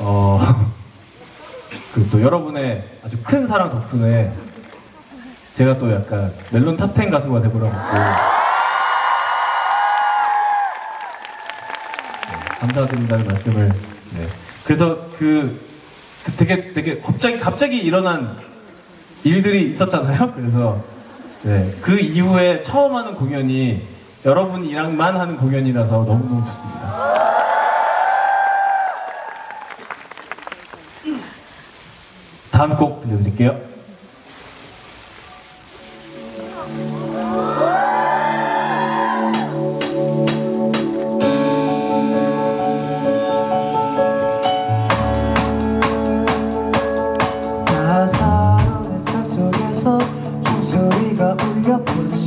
어, 그리고 또 여러분의 아주 큰 사랑 덕분에 제가 또 약간 멜론 탑10 가수가 돼버려갖고 네, 감사드린다는 말씀을 네. 그래서 그 되게 되게 갑자기 갑자기 일어난 일들이 있었잖아요. 그래서 네, 그 이후에 처음 하는 공연이 여러분이랑만 하는 공연이라서 너무너무 좋습니다. 다음 곡 들려드릴게요. 나 사랑의 산 속에서 종소리가 울려 퍼져